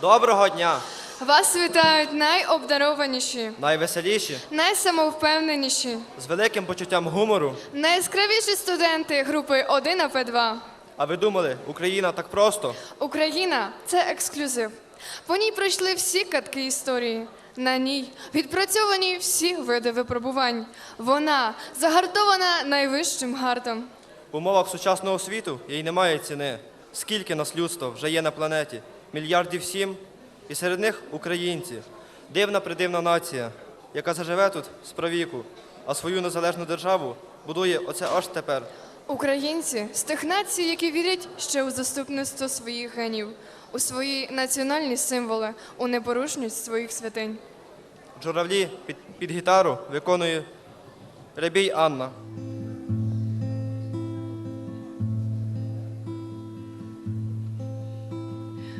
Доброго дня! Вас вітають найобдарованіші, Найвеселіші, найсамовпевненіші, з великим почуттям гумору. найяскравіші студенти групи 1 АП2. А ви думали, Україна так просто? Україна це ексклюзив. По ній пройшли всі катки історії. На ній відпрацьовані всі види випробувань. Вона загартована найвищим гартом. В умовах сучасного світу їй немає ціни. Скільки нас людство вже є на планеті? Мільярдів сім. І серед них українці. Дивна придивна нація, яка заживе тут з правіку, а свою незалежну державу будує оце аж тепер. Українці з тих націй, які вірять ще у заступництво своїх генів, у свої національні символи, у непорушність своїх святинь. Журавлі під, під гітару виконує Рябій Анна.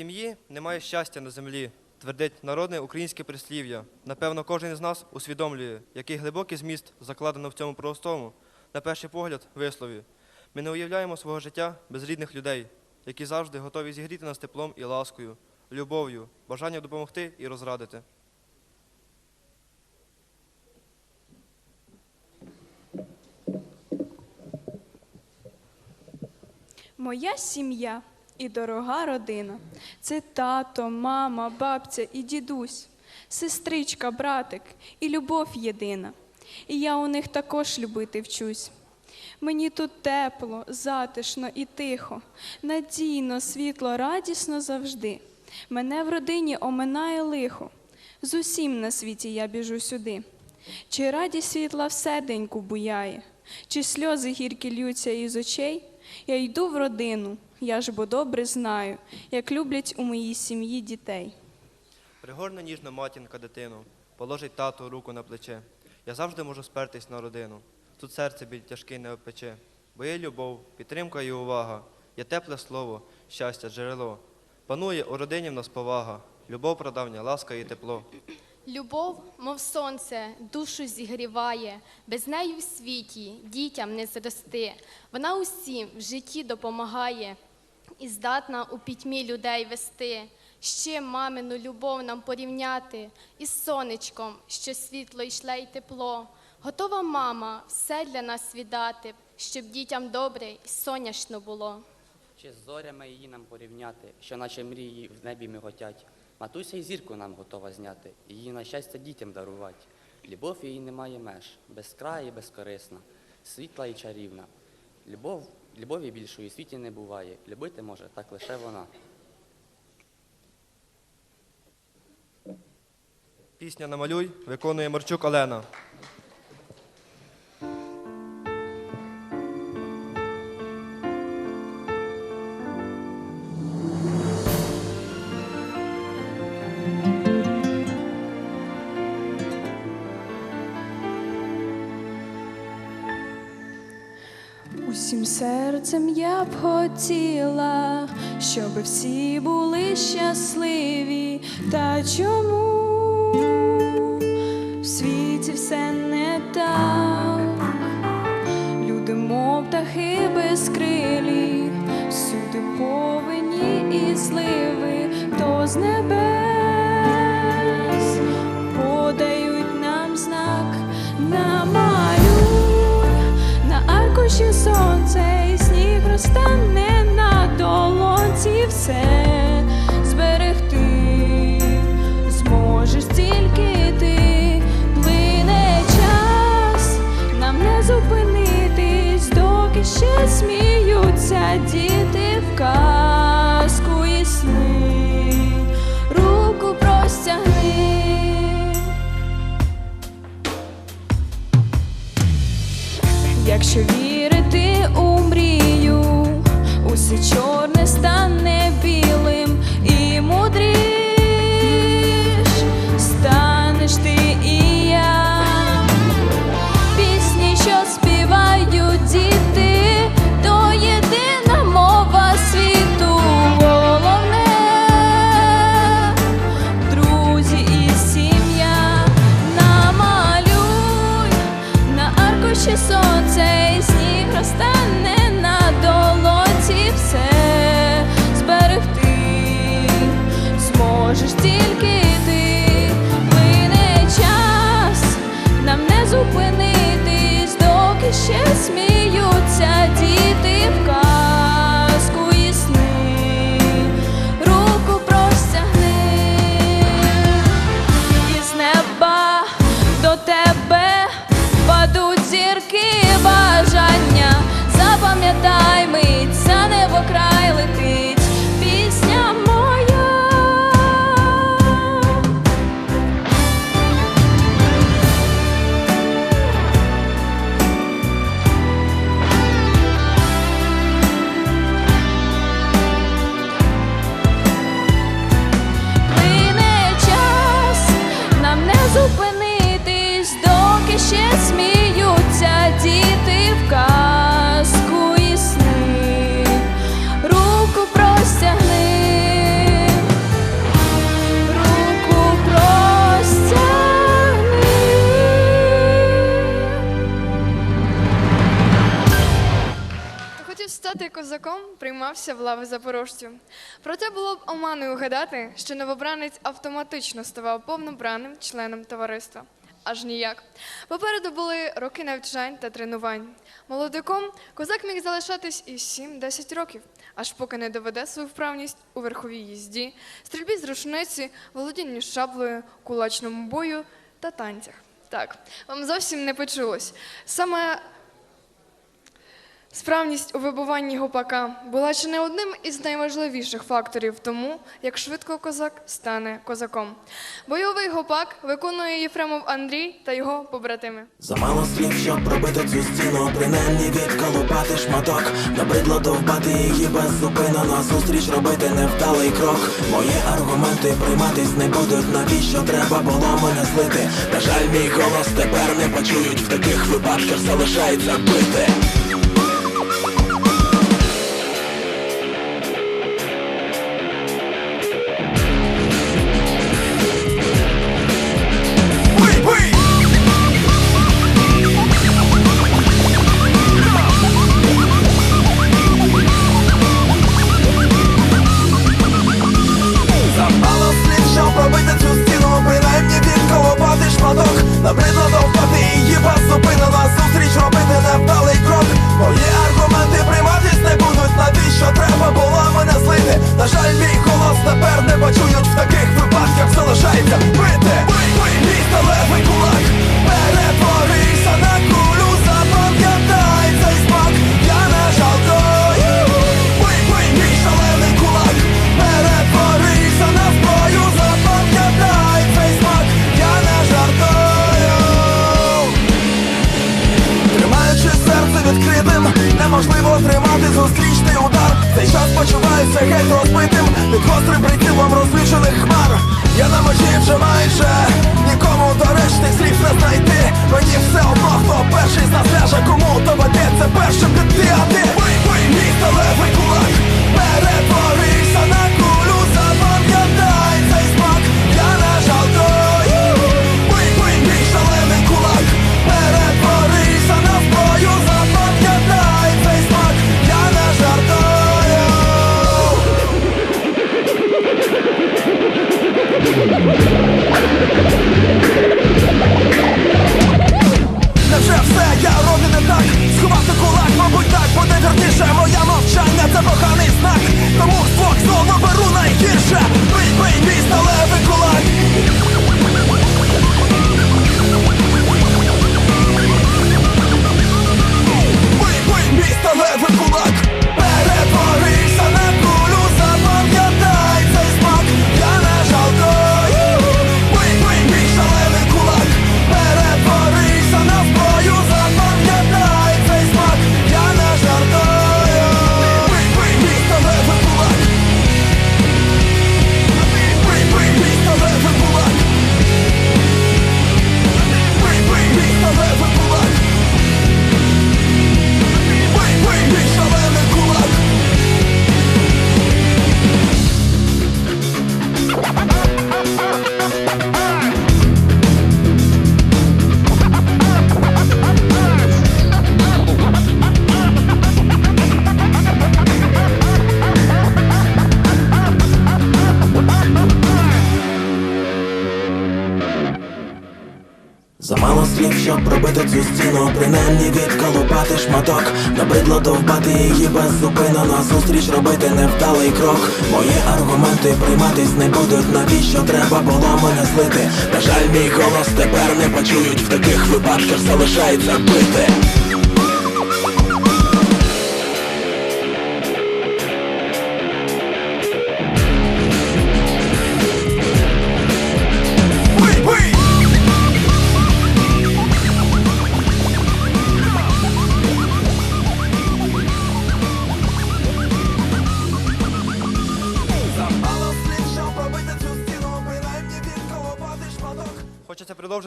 сім'ї немає щастя на землі, твердить народне українське прислів'я. Напевно, кожен із нас усвідомлює, який глибокий зміст закладено в цьому простому, на перший погляд, вислові. Ми не уявляємо свого життя без рідних людей, які завжди готові зігріти нас теплом і ласкою, любов'ю, бажанням допомогти і розрадити. Моя сім'я і дорога родина це тато, мама, бабця і дідусь, сестричка, братик і любов єдина. І я у них також любити вчусь. Мені тут тепло, затишно і тихо, надійно, світло, радісно завжди. Мене в родині оминає лихо. З усім на світі я біжу сюди. Чи радість світла вседеньку буяє, чи сльози гіркі льються із очей, я йду в родину, Я ж бо добре знаю, як люблять у моїй сім'ї дітей. Пригорне ніжно матінка дитину, положить тату руку на плече. Я завжди можу спертись на родину. Тут серце біль тяжкий не опече. Бо є любов, підтримка і увага, є тепле слово, щастя, джерело. Панує у родині в нас повага, любов прадавня, ласка і тепло. Любов, мов сонце, душу зігріває, без неї в світі дітям не зрости. Вона усім в житті допомагає і здатна у пітьмі людей вести. Ще мамину любов нам порівняти із сонечком, що світло йшле й тепло. Готова мама все для нас віддати, щоб дітям добре і сонячно було. Чи з зорями її нам порівняти, що наче мрії в небі миготять. Матуся й зірку нам готова зняти, її на щастя дітям дарувати. Любов її немає меж, безкрая і безкорисна, світла і чарівна. Любов, любові більшої у світі не буває, любити може так лише вона. Пісня Намалюй виконує Марчук Олена. Усім серцем я б хотіла, щоб всі були щасливі. Та чому в світі все не так? Люди, мов птахи безкрилі, всюди повинні і зливи, то з небес сонце і сніг розтане на долонці все. Зберегти, зможеш тільки ти, плине час, нам не зупинитись, доки ще сміються діти в казку і сни, руку простягни. Вірити у мрію, усе чорне козаком, приймався в лави запорожців. Проте було б оманою гадати, що новобранець автоматично ставав повнобраним членом товариства. Аж ніяк. Попереду були роки навчань та тренувань. Молодиком козак міг залишатись і 7-10 років, аж поки не доведе свою вправність у верховій їзді, стрільбі з рушниці, володінню шаблею, кулачному бою та танцях. Так, вам зовсім не почулось. Саме Справність у вибуванні гопака була чи не одним із найважливіших факторів тому, як швидко козак стане козаком. Бойовий гопак виконує Єфремов Андрій та його побратими. Замало слів, щоб пробити цю стіну, принаймні відколупати шматок, набридло довбати її беззупинено, зустріч робити невдалий крок. Мої аргументи прийматись не будуть, навіщо треба було мене злити. На жаль, мій голос тепер не почують, в таких випадках залишається бити. Почуваюся геть розбитим, під гострим прицілом розвічених хмар. Я на межі вже майже. Нікому доречних слів не знайти. Мені все одно, хто перший з нас ляже, кому доведеться першим піти, а ти? Мій сталевий кулак, перетворився Невже все, я роблю не так? Сховати кулак, мабуть так буде вірніше Моя мовчання це поганий знак зустріч робити невдалий крок. Мої аргументи прийматись не будуть, навіщо треба було мене злити. На жаль, мій голос тепер не почують, в таких випадках залишається бити.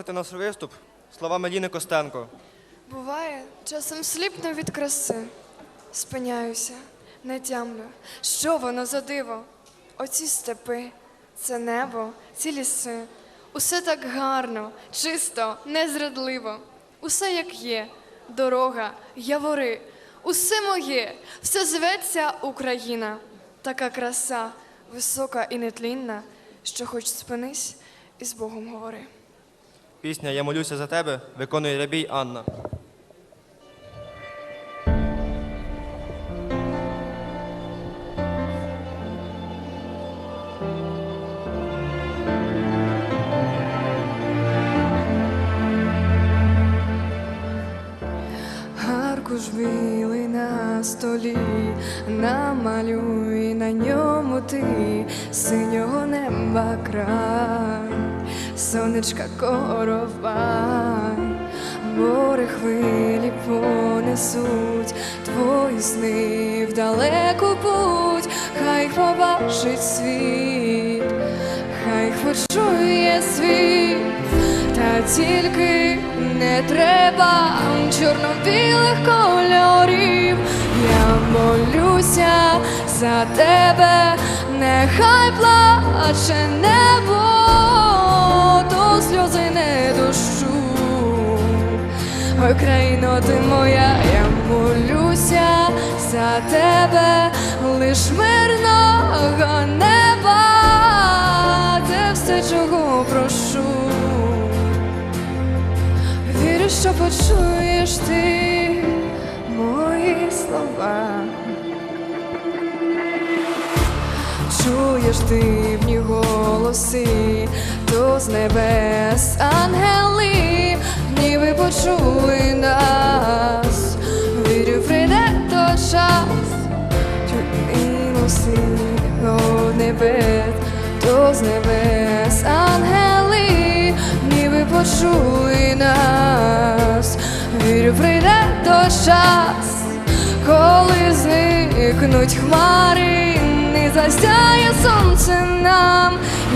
Продовжити наш виступ словами Ліни Костенко. Буває, часом сліпну від краси. Спиняюся, не тямлю. Що воно за диво? Оці степи, це небо, ці ліси. Усе так гарно, чисто, незрадливо. Усе як є, дорога, явори, усе моє, все зветься Україна. Така краса, висока і нетлінна, що хоч спинись і з Богом говори. Пісня Я молюся за тебе виконує Рябій Анна. Аркуш білий на столі, намалюй на ньому ти синього неба край, сонечка коровай, море хвилі понесуть твої сни в далеку путь, хай побачить світ, хай почує світ, та тільки не треба чорно-білих кольорів. Я молюся за тебе, нехай плаче небо, Ой, країно, ти моя, я молюся за тебе, лиш мирного неба, це все, чого прошу. Вірю, що почуєш ти мої слова. Чуєш дивні голоси, то з небес ангели, ніби почули нас. Вірю, прийде то час, голоси от небес, то з небес ангели, ніби почули нас. Вірю, прийде то час, коли зникнуть хмари, не засяє сонце нам.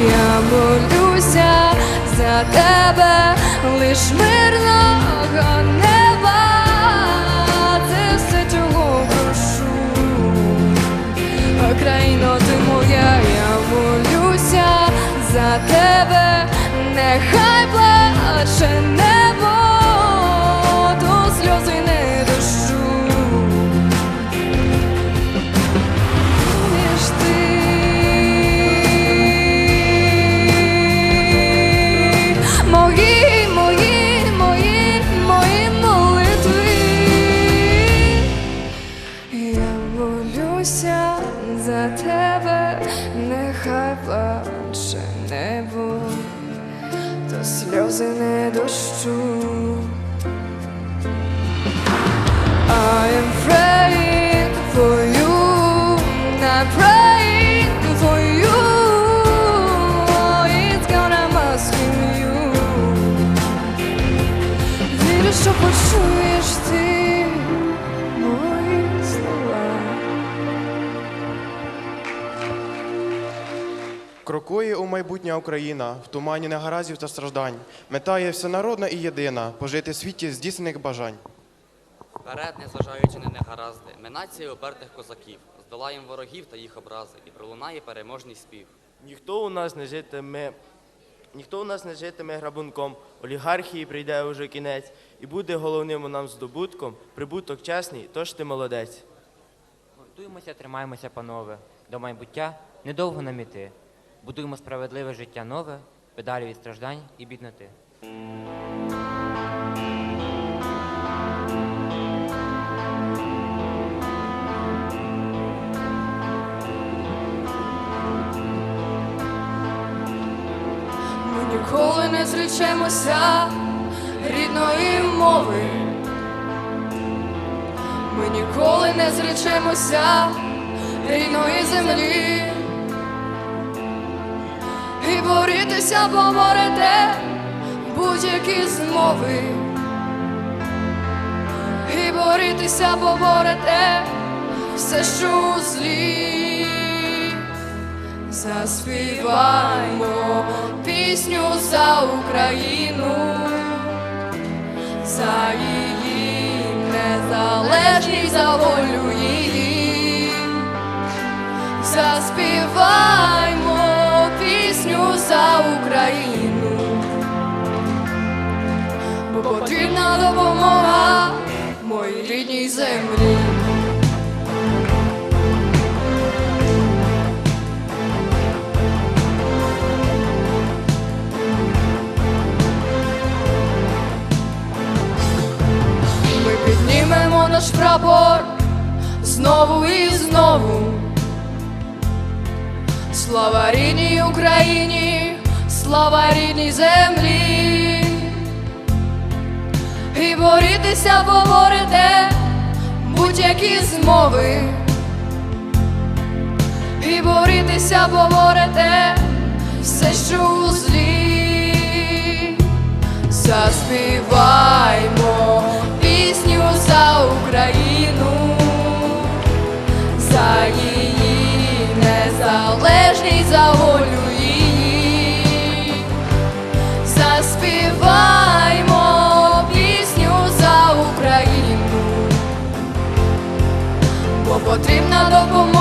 Я молюся за тебе, лиш мирного неба, це все, чого прошу. Країно, ти моя, я молюся за тебе, нехай плаче Україна в тумані негаразів та страждань. Мета є всенародна і єдина пожити в світі здійснених бажань. Вперед, незважаючи на негаразди, ми нація опертих козаків, здолаєм ворогів та їх образи, і пролунає переможний спів. Ніхто у нас не житиме, ніхто у нас не житиме грабунком. Олігархії прийде уже кінець, і буде головним у нам здобутком прибуток чесний, тож ти молодець. Гуртуємося, тримаємося, панове. До майбуття недовго нам іти. Будуємо справедливе життя нове, педалі від страждань і бідноти. Ми ніколи не зречемося рідної мови. Ми ніколи не зречемося рідної землі. І борітися поборете будь-які змови. І борітися поборете все, що злі. Заспіваймо пісню за Україну, за її незалежність, за волю її. Рідній землі. Ми піднімемо наш прапор знову і знову. Слава рідній Україні, слава рідній землі. І борітися поборете змови. і борітися поборете все, що у злі. Заспіваймо пісню за Україну, за її незалежність, за волю потрібна допомога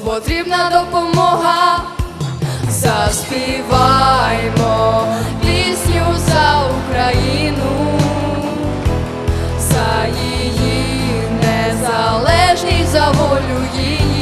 потрібна допомога. Заспіваймо пісню за Україну, за її незалежність за волю її.